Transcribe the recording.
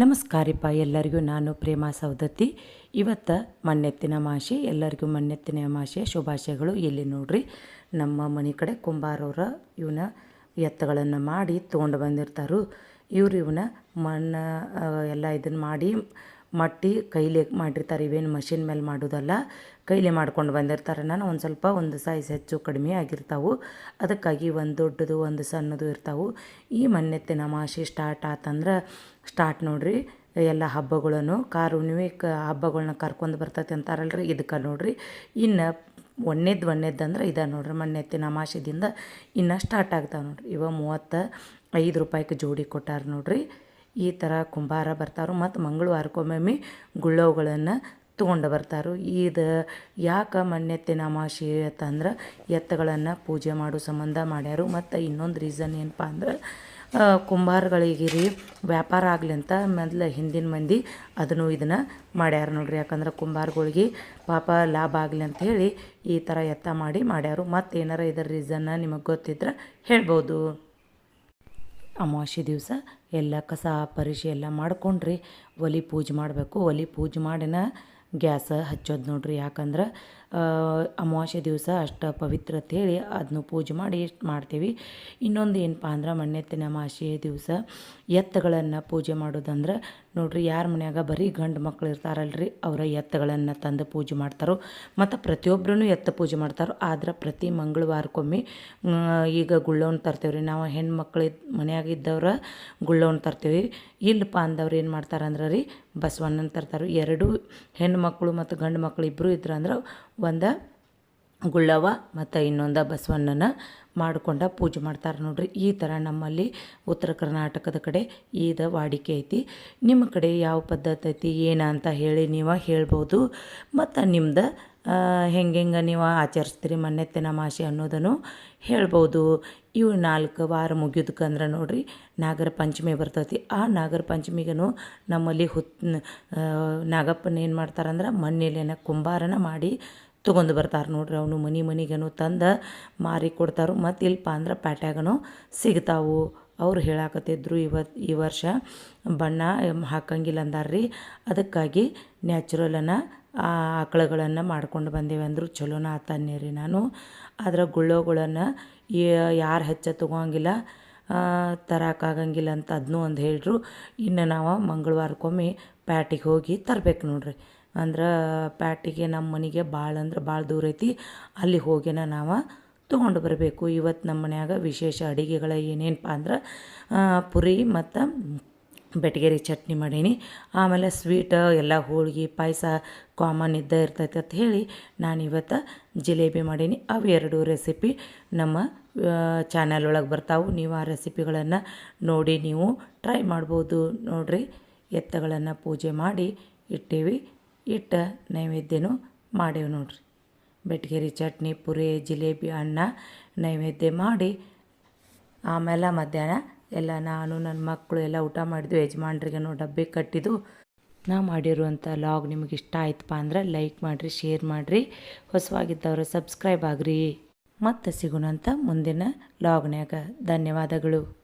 ನಮಸ್ಕಾರಿಪ್ಪ ಎಲ್ಲರಿಗೂ ನಾನು ಪ್ರೇಮಾ ಸೌದತ್ತಿ ಇವತ್ತು ಮಣ್ಣೆತ್ತಿನ ಮಾಷೆ ಎಲ್ಲರಿಗೂ ಮಣ್ಣೆತ್ತಿನ ಮಾಷೆ ಶುಭಾಶಯಗಳು. ಇಲ್ಲಿ ನೋಡ್ರಿ, ನಮ್ಮ ಮನೆ ಕಡೆ ಕುಂಬಾರವ್ರ ಇವನ ಎತ್ತಗಳನ್ನು ಮಾಡಿ ತೊಗೊಂಡು ಬಂದಿರ್ತಾರು. ಇವ್ರು ಇವನ ಮಣ್ಣ ಎಲ್ಲ ಇದನ್ನು ಮಾಡಿ ಮಟ್ಟಿ ಕೈಲೇ ಮಾಡಿರ್ತಾರೆ. ಇವೇನು ಮಷಿನ್ ಮೇಲೆ ಮಾಡೋದಲ್ಲ, ಕೈಲೇ ಮಾಡ್ಕೊಂಡು ಬಂದಿರ್ತಾರೆ. ನಾನು ಒಂದು ಸ್ವಲ್ಪ ಒಂದು ಸೈಜ್ ಹೆಚ್ಚು ಕಡಿಮೆ ಆಗಿರ್ತಾವೆ. ಅದಕ್ಕಾಗಿ ಒಂದು ದೊಡ್ಡದು, ಒಂದು ಸಣ್ಣದು ಇರ್ತಾವೆ. ಈ ಮನ್ನೆತ್ತಿನ ಮಾಸಿ ಸ್ಟಾರ್ಟ್ ಆತಂದ್ರೆ ಸ್ಟಾರ್ಟ್ ನೋಡ್ರಿ, ಎಲ್ಲ ಹಬ್ಬಗಳನ್ನು ಕಾರು ಹುಣ್ಣಿಮೆ ಕ ಹಬ್ಬಗಳನ್ನ ಕರ್ಕೊಂಡು ಬರ್ತೈತೆ ಅಂತಾರಲ್ರಿ. ಇದಕ್ಕೆ ನೋಡ್ರಿ. ಇನ್ನು ಒಣ್ಣೆದ್ದು ಒಣ್ಣೆದ್ದು ಅಂದ್ರೆ ಇದೆ ನೋಡ್ರಿ. ಮಣ್ಣೆತ್ತಿನ ಅಮಾಸೆದಿಂದ ಇನ್ನು ಸ್ಟಾರ್ಟ್ ಆಗ್ತಾವೆ ನೋಡ್ರಿ. ಇವ ಮೂವತ್ತ ಐದು ರೂಪಾಯಿಗೆ ಜೋಡಿ ಕೊಟ್ಟಾರ ನೋಡ್ರಿ. ಈ ಥರ ಕುಂಬಾರ ಬರ್ತಾರೋ ಮತ್ತು ಮಂಗಳವಾರಕ್ಕೊಮ್ಮೆ ಗುಳ್ಳವುಗಳನ್ನು ತೊಗೊಂಡು ಬರ್ತಾರೋ. ಇದು ಯಾಕೆ ಮಣ್ಣೆತ್ತಿನ ಅಮಾಸೆ ಅಂತಂದ್ರೆ ಎತ್ತುಗಳನ್ನು ಪೂಜೆ ಮಾಡೋ, ಸಂಬಂಧ ಮಾಡ್ಯಾರು. ಮತ್ತು ಇನ್ನೊಂದು ರೀಸನ್ ಏನಪ್ಪ ಅಂದ್ರೆ ಕುಂಬಾರಗಳಿಗೆ ರೀ ವ್ಯಾಪಾರ ಆಗಲಿ ಅಂತ ಮೊದಲು ಹಿಂದಿನ ಮಂದಿ ಅದನ್ನು ಇದನ್ನು ಮಾಡ್ಯಾರ ನೋಡ್ರಿ. ಯಾಕಂದ್ರೆ ಕುಂಬಾರಗಳಿಗೆ ಪಾಪ ಲಾಭ ಆಗಲಿ ಅಂತ ಹೇಳಿ ಈ ಥರ ಎತ್ತ ಮಾಡಿ ಮಾಡ್ಯಾರು. ಮತ್ತು ಏನಾರ ಇದರ ರೀಸನ್ನ ನಿಮಗೆ ಗೊತ್ತಿದ್ರೆ ಹೇಳ್ಬೋದು. ಅಮಾವಾಸ್ಯೆ ದಿವಸ ಎಲ್ಲ ಕಸ ಪರಿಶಿ ಎಲ್ಲ ಮಾಡ್ಕೊಂಡ್ರಿ. ಒಲಿ ಪೂಜೆ ಮಾಡಬೇಕು. ಒಲಿ ಪೂಜೆ ಮಾಡಿನ ಗ್ಯಾಸ್ ಹಚ್ಚೋದು ನೋಡ್ರಿ. ಯಾಕಂದ್ರೆ ಅಮಾವಾಸ್ಯೆ ದಿವಸ ಅಷ್ಟು ಪವಿತ್ರ ಹೇಳಿ ಅದನ್ನು ಪೂಜೆ ಮಾಡಿ ಮಾಡ್ತೀವಿ. ಇನ್ನೊಂದು ಏನಪ್ಪ ಅಂದ್ರೆ ಮಣ್ಣೆತ್ತಿನ ಅಮಾವಾಸ್ಯೆ ದಿವಸ ಎತ್ತುಗಳನ್ನು ಪೂಜೆ ಮಾಡೋದಂದ್ರೆ ನೋಡ್ರಿ ಯಾರ ಮನ್ಯಾಗ ಬರೀ ಗಂಡು ಮಕ್ಳು ಇರ್ತಾರಲ್ರಿ ಅವರ ಎತ್ತುಗಳನ್ನು ತಂದು ಪೂಜೆ ಮಾಡ್ತಾರೋ ಮತ್ತು ಪ್ರತಿಯೊಬ್ಬರೂ ಎತ್ತ ಪೂಜೆ ಮಾಡ್ತಾರೋ ಆದ್ರೆ ಪ್ರತಿ ಮಂಗಳವಾರಕ್ಕೊಮ್ಮೆ ಈಗ ಗುಳ್ಳವನ್ನ ತರ್ತೇವೆ ರೀ ನಾವು ಹೆಣ್ಮಕ್ಳು ಮನ್ಯಾಗ ಇದ್ದವ್ರ ಗುಳ್ಳವನ್ನ ತರ್ತೀವಿ. ಇಲ್ಲಪ್ಪ ಅಂದವ್ರು ಏನು ಮಾಡ್ತಾರಂದ್ರೆ ರೀ ಬಸವಣ್ಣನ ತರ್ತಾರೆ. ಎರಡು ಮಕ್ಕಳು ಮತ್ತು ಗಂಡು ಮಕ್ಕಳು ಇಬ್ಬರು ಇದ್ರು ಅಂದ್ರೆ ಒಂದು ಗುಳ್ಳವ ಮತ್ತು ಇನ್ನೊಂದು ಬಸವಣ್ಣನ ಮಾಡ್ಕೊಂಡು ಪೂಜೆ ಮಾಡ್ತಾರೆ ನೋಡ್ರಿ. ಈ ಥರ ನಮ್ಮಲ್ಲಿ ಉತ್ತರ ಕರ್ನಾಟಕದ ಕಡೆ ಈದ ವಾಡಿಕೆ ಐತಿ. ನಿಮ್ಮ ಕಡೆ ಯಾವ ಪದ್ಧತಿ ಐತಿ, ಏನು ಅಂತ ಹೇಳಿ ನೀವು ಹೇಳ್ಬೋದು. ಮತ್ತು ನಿಮ್ದು ಹೆಂಗೆ ಹೆಂಗೆ ನೀವು ಆಚರಿಸ್ತೀರಿ ಮನ್ನೆತ್ತಿನ ಮಾಸೆ ಅನ್ನೋದನ್ನು ಹೇಳ್ಬೋದು. ಇವು ನಾಲ್ಕು ವಾರ ಮುಗಿಯೋದಕ್ಕಂದ್ರೆ ನೋಡ್ರಿ ನಾಗರ ಪಂಚಮಿ ಬರ್ತೈತಿ. ಆ ನಾಗರ ಪಂಚಮಿಗೂ ನಮ್ಮಲ್ಲಿ ಹುತ್ ನಾಗಪ್ಪನ ಏನು ಮಾಡ್ತಾರಂದ್ರೆ ಮಣ್ಣಿಲೇನ ಕುಂಬಾರನ ಮಾಡಿ ತೊಗೊಂಡು ಬರ್ತಾರೆ ನೋಡ್ರಿ ಅವನು ಮನೆ ಮನೆಗೇನು ತಂದು ಮಾರಿ ಕೊಡ್ತಾರೆ. ಮತ್ತು ಇಲ್ಲಪ್ಪ ಅಂದ್ರೆ ಪ್ಯಾಟ್ಯಾಗನೂ ಸಿಗ್ತಾವು. ಅವ್ರು ಹೇಳಾಕತ್ತಿದ್ರು ಇವತ್ತು ಈ ವರ್ಷ ಬಣ್ಣ ಹಾಕಂಗಿಲ್ಲ ಅಂದಾರ್ರಿ. ಅದಕ್ಕಾಗಿ ನ್ಯಾಚುರಲನ್ನು ಆಕಳುಗಳನ್ನು ಮಾಡ್ಕೊಂಡು ಬಂದೇವೆ ಅಂದರು ಚಲೋನ ಆತನ್ನೇ ರೀ ನಾನು. ಆದ್ರೆ ಗುಳ್ಳೋಗಳನ್ನು ಯಾರು ಹೆಚ್ಚ ತೊಗೋಂಗಿಲ್ಲ ತರಕ್ಕಾಗಂಗಿಲ್ಲ ಅಂತ ಅದನ್ನೂ ಒಂದು ಹೇಳಿದ್ರು ಇನ್ನು ನಾವು ಮಂಗಳವಾರಕ್ಕೊಮ್ಮೆ ಪ್ಯಾಟಿಗೆ ಹೋಗಿ ತರಬೇಕು ನೋಡ್ರಿ. ಅಂದ್ರೆ ಪ್ಯಾಟಿಗೆ ನಮ್ಮ ಮನೆಗೆ ಭಾಳ ಅಂದ್ರೆ ಭಾಳ ದೂರ ಐತಿ. ಅಲ್ಲಿ ಹೋಗಿನ ನಾವು ತೊಗೊಂಡು ಬರಬೇಕು. ಇವತ್ತು ನಮ್ಮ ಮನ್ಯಾಗ ವಿಶೇಷ ಅಡುಗೆಗಳ ಏನೇನಪ್ಪ ಅಂದ್ರೆ ಪುರಿ ಮತ್ತು ಬೆಟಗೇರಿ ಚಟ್ನಿ ಮಾಡೀನಿ. ಆಮೇಲೆ ಸ್ವೀಟ್ ಎಲ್ಲ ಹೋಳಿಗೆ ಪಾಯಸ ಕಾಮನ್ ಇದ್ದ ಇರ್ತೈತೆ ಅಂತ ಹೇಳಿ ನಾನು ಇವತ್ತು ಜಿಲೇಬಿ ಮಾಡೀನಿ. ಅವೆರಡು ರೆಸಿಪಿ ನಮ್ಮ ಚಾನಲ್ ಒಳಗೆ ಬರ್ತಾವೆ. ನೀವು ಆ ರೆಸಿಪಿಗಳನ್ನು ನೋಡಿ ನೀವು ಟ್ರೈ ಮಾಡ್ಬೋದು. ನೋಡಿರಿ, ಎತ್ತಗಳನ್ನು ಪೂಜೆ ಮಾಡಿ ಇಟ್ಟೀವಿ. ಇಟ್ಟ ನೈವೇದ್ಯನು ಮಾಡೇವು ನೋಡ್ರಿ. ಬೆಟ್ಗೇರಿ ಚಟ್ನಿ, ಪುರಿ, ಜಿಲೇಬಿ, ಅನ್ನ ನೈವೇದ್ಯ ಮಾಡಿ ಆಮೇಲೆ ಮಧ್ಯಾಹ್ನ ಎಲ್ಲ ನಾನು, ನನ್ನ ಮಕ್ಕಳು ಎಲ್ಲ ಊಟ ಮಾಡಿದ್ವಿ. ನೋಡಿ ಡಬ್ಬಿ ಕಟ್ಟಿದ್ದು. ನಾ ಮಾಡಿರುವಂಥ ಲಾಗ್ ನಿಮಗೆ ಇಷ್ಟ ಆಯ್ತಪ್ಪ ಅಂದ್ರೆ ಲೈಕ್ ಮಾಡಿರಿ, ಶೇರ್ ಮಾಡಿರಿ. ಹೊಸವಾಗಿದ್ದವರು ಸಬ್ಸ್ಕ್ರೈಬ್ ಆಗ್ರಿ. ಮತ್ತೆ ಸಿಗೋಣಂತ ಮುಂದಿನ ಲಾಗ್ನ್ಯಾಗ. ಧನ್ಯವಾದಗಳು.